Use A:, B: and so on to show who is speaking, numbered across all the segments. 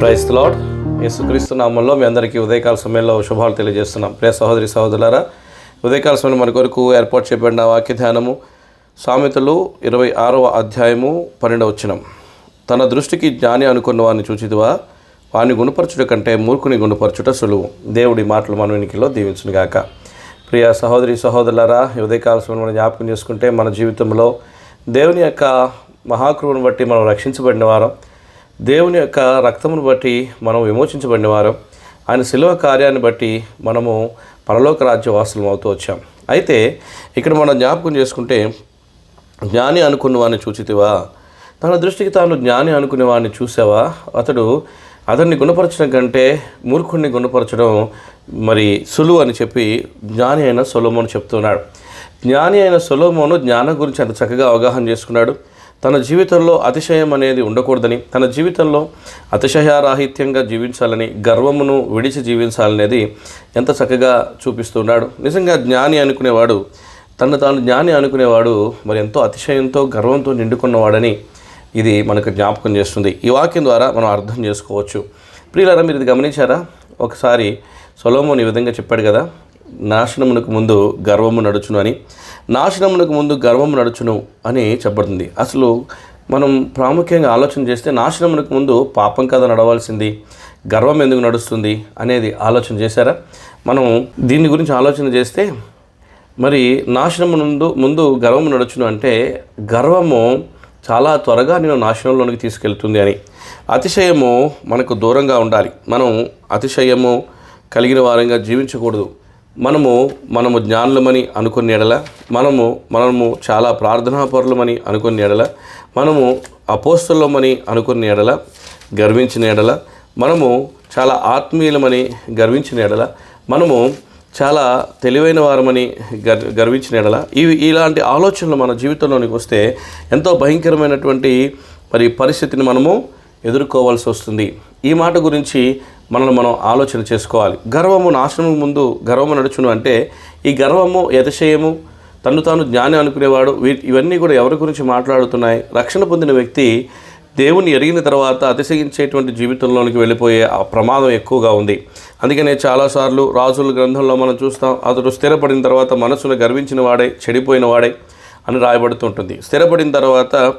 A: Price lord యేసుక్రీస్తు నామంలో మీ అందరికీ ఉదయకాల సమయంలో శుభాలు తెలియజేస్తున్నాం. ప్రియ సహోదరి సహోదరులారా ఉదయకాల సమయంలో మన కొరకు ఏర్పాటు చేయబడిన వాక్య ధ్యానము సామెతలు ఇరవై ఆరవ అధ్యాయము పన్నెండవ వచనం. తన దృష్టికి జ్ఞాని అనుకున్న వారిని చూచిదివా వారిని గుణపరచుట కంటే మూర్ఖుని గుణపరచుట సులువు. దేవుడి మాటలు మన వెనికిలో దీవించునుగాక. ప్రియ సహోదరి సహోదరులారా ఉదయకాల సమయంలో మనం జ్ఞాపకం చేసుకుంటే మన జీవితంలో దేవుని యొక్క మహాకృపను బట్టి మనం రక్షించబడిన వారం. దేవుని యొక్క రక్తమును బట్టి మనం విమోచించబడిన వారం. ఆయన శిలువ కార్యాన్ని బట్టి మనము పరలోక రాజ్య వాసులం అవుతూ వచ్చాం. అయితే ఇక్కడ మనం జ్ఞాపకం చేసుకుంటే జ్ఞాని అనుకున్న వాడిని చూచితివా? తన దృష్టికి తాను జ్ఞాని అనుకునే వాడిని చూసావా? అతడు అతన్ని గుణపరచడం కంటే మూర్ఖుడిని గుణపరచడం మరి సులువు అని చెప్పి జ్ఞాని అయిన సొలోమోను చెప్తున్నాడు. జ్ఞాని అయిన సొలోమోను జ్ఞానం గురించి అంత చక్కగా అవగాహన చేసుకున్నాడు. తన జీవితంలో అతిశయం అనేది ఉండకూడదని తన జీవితంలో అతిశయారాహిత్యంగా జీవించాలని గర్వమును విడిచి జీవించాలనేది ఎంత చక్కగా చూపిస్తున్నాడు. నిజంగా జ్ఞాని అనుకునేవాడు తను తాను జ్ఞాని అనుకునేవాడు మరి ఎంతో అతిశయంతో గర్వంతో నిండుకున్నవాడని ఇది మనకు జ్ఞాపకం చేస్తుంది. ఈ వాక్యం ద్వారా మనం అర్థం చేసుకోవచ్చు. ప్రియులారా మీరు ఇది గమనించారా? ఒకసారి సొలోమోన్ ఈ విధంగా చెప్పాడు కదా నాశనమునకు ముందు గర్వము నడుచును అని. నాశనమునకు ముందు గర్వం నడుచును అని చెప్పబడుతుంది. అసలు మనం ప్రాముఖ్యంగా ఆలోచన చేస్తే నాశనమునకు ముందు పాపం కదా నడవాల్సింది గర్వం ఎందుకు నడుస్తుంది అనేది ఆలోచన చేశారా? మనం దీని గురించి ఆలోచన చేస్తే మరి నాశనం ముందు ముందు గర్వము నడుచును అంటే గర్వము చాలా త్వరగా నేను నాశనంలోనికి తీసుకెళ్తుంది అని. అతిశయము మనకు దూరంగా ఉండాలి. మనం అతిశయము కలిగిన వారంగా జీవించకూడదు. మనము మనము జ్ఞానులమని అనుకున్న ఎడల మనము మనము చాలా ప్రార్థనాపరులమని అనుకున్న ఎడల మనము అపోస్తులమని అనుకున్న ఎడల గర్వించిన ఎడల మనము చాలా ఆత్మీయులమని గర్వించిన ఎడల మనము చాలా తెలివైన వారమని గర్ గర్వించిన ఎడల ఇవి ఇలాంటి ఆలోచనలు మన జీవితంలోనికి వస్తే ఎంతో భయంకరమైనటువంటి మరి పరిస్థితిని మనము ఎదుర్కోవాల్సి వస్తుంది. ఈ మాట గురించి మనల్ని మనం ఆలోచన చేసుకోవాలి. గర్వము నాశనము ముందు గర్వము నడుచును అంటే ఈ గర్వము యతిశయము తను తాను జ్ఞాని అనుకునేవాడు వీ- ఇవన్నీ కూడా ఎవరి గురించి మాట్లాడుతున్నాయి? రక్షణ పొందిన వ్యక్తి దేవుని ఎరిగిన తర్వాత అతిశయించేటువంటి జీవితంలోనికి వెళ్ళిపోయే ఆ ప్రమాదం ఎక్కువగా ఉంది. అందుకనే చాలాసార్లు రాజుల గ్రంథంలో మనం చూస్తాం అతడు స్థిరపడిన తర్వాత మనసును గర్వించిన వాడే చెడిపోయిన వాడే అని రాయబడుతుంటుంది. స్థిరపడిన తర్వాత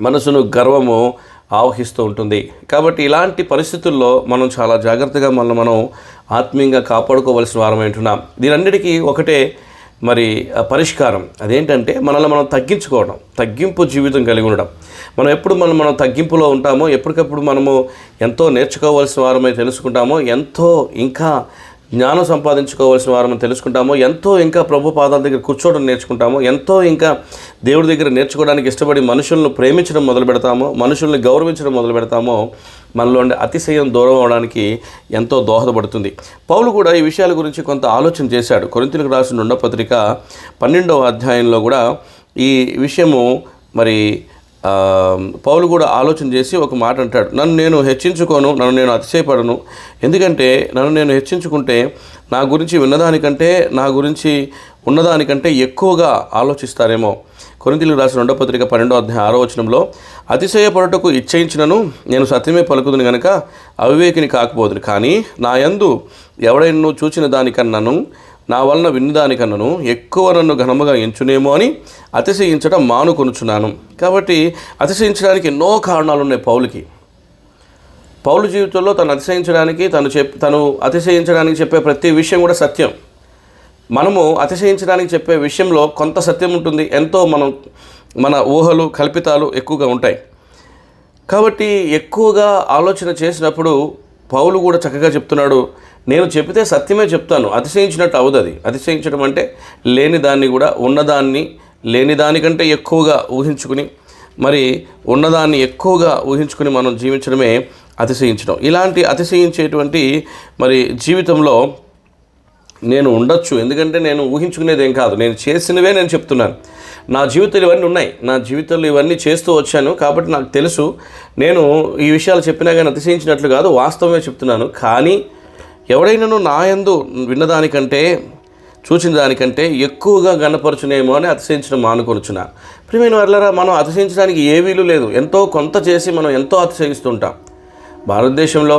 A: మనసును గర్వము ఆవహిస్తూ ఉంటుంది. కాబట్టి ఇలాంటి పరిస్థితుల్లో మనం చాలా జాగ్రత్తగా మనం మనం ఆత్మీయంగా కాపాడుకోవలసిన వారం ఉంటున్నాం. దీనన్నిటికీ ఒకటే మరి పరిష్కారం. అదేంటంటే మనల్ని మనం తగ్గించుకోవడం తగ్గింపు జీవితం కలిగి ఉండడం. మనం ఎప్పుడు మనం మనం తగ్గింపులో ఉంటామో ఎప్పటికప్పుడు మనము ఎంతో నేర్చుకోవాల్సిన వారమై తెలుసుకుంటామో ఎంతో ఇంకా జ్ఞానం సంపాదించుకోవాల్సిన వారమని తెలుసుకుంటామో. ఎంతో ఇంకా ప్రభు పాదాల దగ్గర కూర్చోవడం నేర్చుకుంటామో. ఎంతో ఇంకా దేవుడి దగ్గర నేర్చుకోవడానికి ఇష్టపడి మనుషులను ప్రేమించడం మొదలు పెడతామో. మనుషుల్ని గౌరవించడం మొదలు పెడతామో. మనలో ఉండే అతిశయం దూరం అవడానికి ఎంతో దోహదపడుతుంది. పౌలు కూడా ఈ విషయాల గురించి కొంత ఆలోచన చేశాడు. కొరింతలకు రాసిన రెండో పత్రిక పన్నెండవ అధ్యాయంలో కూడా ఈ విషయము మరి పౌలు కూడా ఆలోచన చేసి ఒక మాట అంటాడు. నన్ను నేను హెచ్చించుకోను నన్ను నేను అతిశయపడను. ఎందుకంటే నన్ను నేను హెచ్చించుకుంటే నా గురించి విన్నదానికంటే నా గురించి ఉన్నదానికంటే ఎక్కువగా ఆలోచిస్తారేమో. కొరింతలకు రాసిన రెండో పత్రిక పన్నెండో అధ్యాయ ఆరో వచనంలో అతిశయపడటకు ఇచ్చయించినను నేను సత్యమే పలుకుదును గనక అవివేకిని కాకపోదును. కానీ నా యందు ఎవడైనా చూచిన దానికన్నాను నా వలన విన్నదానికన్నను ఎక్కువ నన్ను ఘనముగా ఎంచునేమో అని అతిశయించడం మానుకొనుచున్నాను. కాబట్టి అతిశయించడానికి ఎన్నో కారణాలు ఉన్నాయి పౌలుకి. పౌలు జీవితంలో తను అతిశయించడానికి తను చెప్ తను అతిశయించడానికి చెప్పే ప్రతి విషయం కూడా సత్యం. మనము అతిశయించడానికి చెప్పే విషయంలో కొంత సత్యం ఉంటుంది. ఎంతో మనం మన ఊహలు కల్పితాలు ఎక్కువగా ఉంటాయి. కాబట్టి ఎక్కువగా ఆలోచన చేసినప్పుడు పౌలు కూడా చక్కగా చెప్తున్నాడు. నేను చెబితే సత్యమే చెప్తాను. అతిశయించినట్టు అవదు అది అతిశయించడం అంటే లేని దాన్ని కూడా ఉన్నదాన్ని లేని దానికంటే ఎక్కువగా ఊహించుకుని మరి ఉన్నదాన్ని ఎక్కువగా ఊహించుకుని మనం జీవించడమే అతిశయించడం ఇలాంటి అతిశయించేటువంటి మరి జీవితంలో నేను ఉండొచ్చు. ఎందుకంటే నేను ఊహించుకునేది ఏం కాదు. నేను చేసినవే నేను చెప్తున్నాను. నా జీవితంలో ఇవన్నీ ఉన్నాయి. నా జీవితంలో ఇవన్నీ చేస్తూ వచ్చాను. కాబట్టి నాకు తెలుసు. నేను ఈ విషయాలు చెప్పినా కానీ అతిశయించినట్లు కాదు. వాస్తవమే చెప్తున్నాను. కానీ ఎవడైనాను నా యందు విన్నదానికంటే చూసిన దానికంటే ఎక్కువగా గణపరచునేమో అని అతిశయించడం మానుకొనుచున్నా. ప్రియమైన వర్లరా మనం అతిశయించడానికి ఏ వీలు లేదు. ఎంతో కొంత చేసి మనం ఎంతో అతిశయిస్తుంటాం. భారతదేశంలో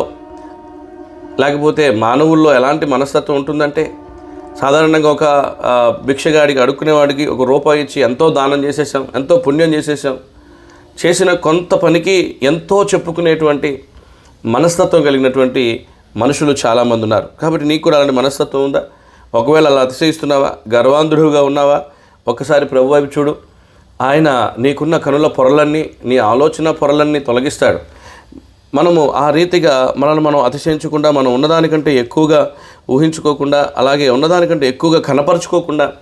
A: లేకపోతే మానవుల్లో ఎలాంటి మనస్తత్వం ఉంటుందంటే సాధారణంగా ఒక భిక్షగాడికి అడుక్కునేవాడికి ఒక రూపాయి ఇచ్చి ఎంతో దానం చేసేసాం ఎంతో పుణ్యం చేసేసాం చేసిన కొంత పనికి ఎంతో చెప్పుకునేటువంటి మనస్తత్వం కలిగినటువంటి మనుషులు చాలామంది ఉన్నారు. కాబట్టి నీకు కూడా అలాంటి మనస్తత్వం ఉందా? ఒకవేళ అలా అతిశయిస్తున్నావా? గర్వాంధుడుగా ఉన్నావా? ఒక్కసారి ప్రభు వైపు చూడు. ఆయన నీకున్న కనుల పొరలన్నీ నీ ఆలోచన పొరలన్నీ తొలగిస్తాడు. మనము ఆ రీతిగా మనల్ని మనం అతిశయించకుండా మనం ఉన్నదానికంటే ఎక్కువగా ఊహించుకోకుండా అలాగే ఉన్నదానికంటే ఎక్కువగా కనపరుచుకోకుండా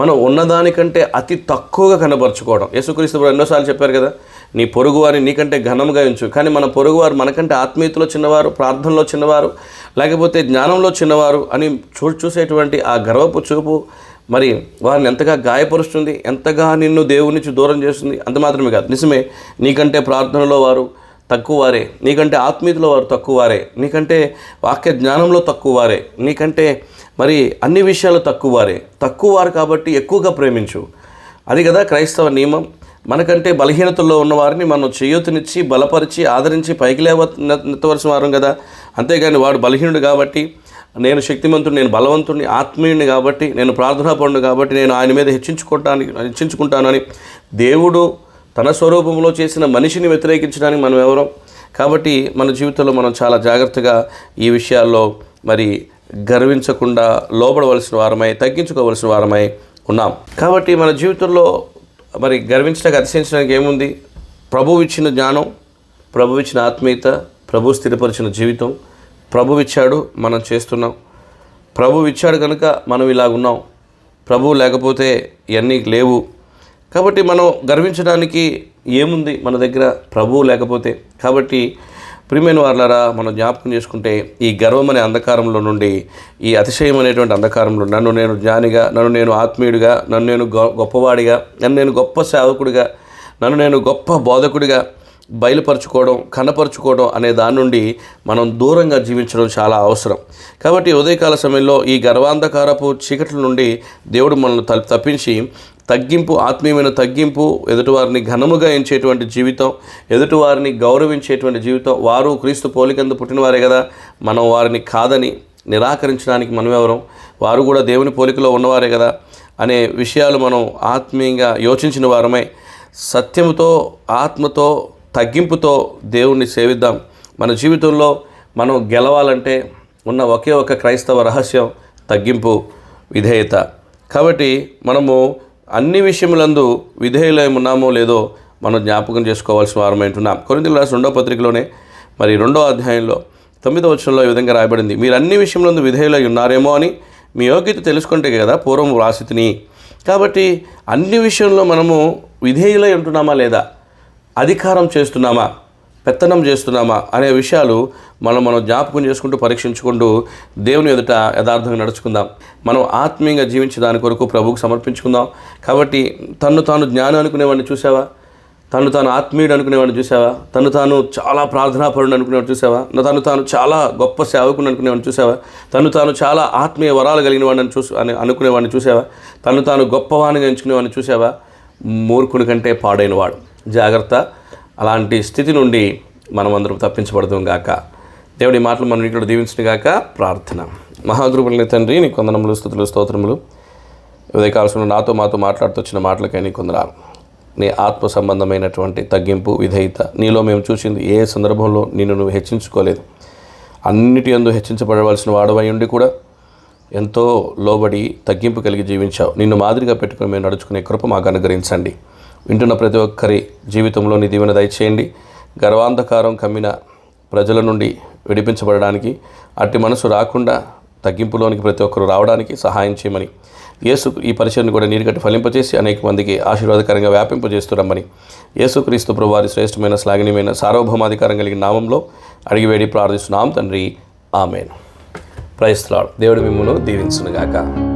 A: మనం ఉన్నదానికంటే అతి తక్కువగా కనబరుచుకోవడం. యేసుక్రీస్తు ఎన్నోసార్లు చెప్పారు కదా నీ పొరుగువారిని నీకంటే ఘనంగా ఉంచు. కానీ మన పొరుగువారు మనకంటే ఆత్మీయతలో చిన్నవారు ప్రార్థనలో చిన్నవారు లేకపోతే జ్ఞానంలో చిన్నవారు అని చూ చూసేటువంటి ఆ గర్వపు చూపు మరి వారిని ఎంతగా గాయపరుస్తుంది ఎంతగా నిన్ను దేవుడి నుంచి దూరం చేస్తుంది అంత మాత్రమే కాదు. నిజమే నీకంటే ప్రార్థనలో వారు తక్కువవారే నీకంటే ఆత్మీయతలో వారు తక్కువవారే నీకంటే వాక్య జ్ఞానంలో తక్కువవారే నీకంటే మరి అన్ని విషయాలు తక్కువవారే తక్కువవారు తక్కువ వారు కాబట్టి ఎక్కువగా ప్రేమించు. అది కదా క్రైస్తవ నియమం. మనకంటే బలహీనతల్లో ఉన్నవారిని మనం చేయూతనిచ్చి బలపరిచి ఆదరించి పైకి లేవ వారం కదా. అంతేగాని వాడు బలహీనుడు కాబట్టి నేను శక్తిమంతుడు నేను బలవంతుడిని ఆత్మీయుని కాబట్టి నేను ప్రార్థనాపరుడు కాబట్టి నేను ఆయన మీద హెచ్చించుకోవటానికి హెచ్చించుకుంటానని దేవుడు తన స్వరూపంలో చేసిన మనిషిని వ్యతిరేకించడానికి మనం ఎవరం? కాబట్టి మన జీవితంలో మనం చాలా జాగ్రత్తగా ఈ విషయాల్లో మరి గర్వించకుండా లోపడవలసిన వారమై తగ్గించుకోవలసిన వారమై ఉన్నాం. కాబట్టి మన జీవితంలో మరి గర్వించడానికి అతిశయించడానికి ఏముంది? ప్రభువు ఇచ్చిన జ్ఞానం ప్రభు ఇచ్చిన ఆత్మీయత ప్రభు స్థిరపరిచిన జీవితం. ప్రభు ఇచ్చాడు మనం చేస్తున్నాం. ప్రభు ఇచ్చాడు కనుక మనం ఇలాగున్నాం. ప్రభు లేకపోతే ఇవన్నీ లేవు. కాబట్టి మనం గర్వించడానికి ఏముంది మన దగ్గర ప్రభువు లేకపోతే? కాబట్టి ప్రియమైన వాళ్ళారా మనం జ్ఞాపకం చేసుకుంటే ఈ గర్వం అనే అంధకారంలో నుండి ఈ అతిశయం అనేటువంటి అంధకారంలో నన్ను నేను జ్ఞానిగా నన్ను నేను ఆత్మీయుడిగా నన్ను నేను గొ- గొప్పవాడిగా నన్ను నేను గొప్ప సేవకుడిగా నన్ను నేను గొప్ప బోధకుడిగా బయలుపరచుకోవడం కనపరుచుకోవడం అనే దాని నుండి మనం దూరంగా జీవించడం చాలా అవసరం. కాబట్టి ఉదయకాల సమయంలో ఈ గర్వాంధకారపు చీకట్ల నుండి దేవుడు మనల్ని తల్- తప్పించి తగ్గింపు ఆత్మీయమైన తగ్గింపు ఎదుటివారిని ఘనముగా ఎంచేటువంటి జీవితం ఎదుటివారిని గౌరవించేటువంటి జీవితం వారు క్రీస్తు పోలికందు పుట్టినవారే కదా మనం వారిని కాదని నిరాకరించడానికి మనమెవరం? వారు కూడా దేవుని పోలికలో ఉన్నవారే కదా అనే విషయాలు మనం ఆత్మీయంగా యోచించిన వారమై సత్యముతో ఆత్మతో తగ్గింపుతో దేవుణ్ణి సేవిద్దాం. మన జీవితంలో మనం గెలవాలంటే ఉన్న ఒకే ఒక క్రైస్తవ రహస్యం తగ్గింపు విధేయత. కాబట్టి మనము అన్ని విషయములందు విధేయులై ఉన్నామో లేదో మనం జ్ఞాపకం చేసుకోవాల్సిన వారమైంటున్నాం కొరింతలు రాసిన రెండో పత్రికలోనే మరి రెండో అధ్యాయంలో తొమ్మిదో వచ్చంలో ఈ విధంగా రాయబడింది మీరు అన్ని విషయంలో విధేయులై ఉన్నారేమో అని మీ యోగ్యత తెలుసుకుంటే కదా పూర్వం వ్రాసితిని. కాబట్టి అన్ని విషయంలో మనము విధేయులై ఉంటున్నామా లేదా? అధికారం చేస్తున్నామా? పెత్తనం చేస్తున్నామా? అనే విషయాలు మనం మనం జ్ఞాపకం చేసుకుంటూ పరీక్షించుకుంటూ దేవుని ఎదుట యథార్థంగా నడుచుకుందాం. మనం ఆత్మీయంగా జీవించే దాని కొరకు ప్రభువుకు సమర్పించుకుందాం. కాబట్టి తన్ను తాను జ్ఞానం అనుకునేవాడిని చూసావా? తను తాను ఆత్మీయుడు అనుకునేవాడిని చూసావా? తను తాను చాలా ప్రార్థనాపరుడు అనుకునేవాడు చూసావా? తను తాను చాలా గొప్ప సేవకుని అనుకునేవాడిని చూసావా? తను తాను చాలా ఆత్మీయ వరాలు కలిగిన వాడిని చూసి అని అనుకునేవాడిని చూసావా? తను తాను గొప్పవానిగా ఎంచుకునేవాడిని చూసావా? మూర్ఖుని కంటే పాడైన వాడు జాగ్రత్త. అలాంటి స్థితి నుండి మనమందరం తప్పించబడదాం గాక. దేవుడి మాటలు మనం ఇక్కడ దీవించిన గాక. ప్రార్థన. మహాగురువులని తండ్రి నీ కొందనములు స్థుతులు స్తోత్రములు. ఉదయకాలశంలో నాతో మాతో మాట్లాడుతూ వచ్చిన మాటలకై నీ కొందరాలు నీ ఆత్మ సంబంధమైనటువంటి తగ్గింపు విధేయత నీలో మేము చూసింది ఏ సందర్భంలో నిన్ను నువ్వు హెచ్చించుకోలేదు. అన్నిటి అందు హెచ్చించబడవలసిన వాడవై ఉండి కూడా ఎంతో లోబడి తగ్గింపు కలిగి జీవించావు. నిన్ను మాదిరిగా పెట్టుకుని మేము నడుచుకునే కృప మాకు అనుగ్రహించండి. వింటున్న ప్రతి ఒక్కరి జీవితంలో నీ దీవెన దయచేయండి. గర్వాంధకారం కమ్మిన ప్రజల నుండి విడిపించబడడానికి అట్టి మనసు రాకుండా తగ్గింపులోనికి ప్రతి ఒక్కరు రావడానికి సహాయం చేయమని యేసు ఈ పరిచయను కూడా నీరుగట్టి ఫలింపజేసి అనేక మందికి ఆశీర్వాదకరంగా వ్యాపింపజేస్తురమ్మని యేసుక్రీస్తు ప్రభువారి శ్రేష్టమైన శ్లాఘనీయమైన సార్వభౌమాధికారం కలిగిన నామంలో అడిగివేడి ప్రార్థిస్తున్నాం తండ్రి. ఆమెను. ప్రైస్తలాడు దేవుడు మిమ్మల్ని దీవించునుగాక.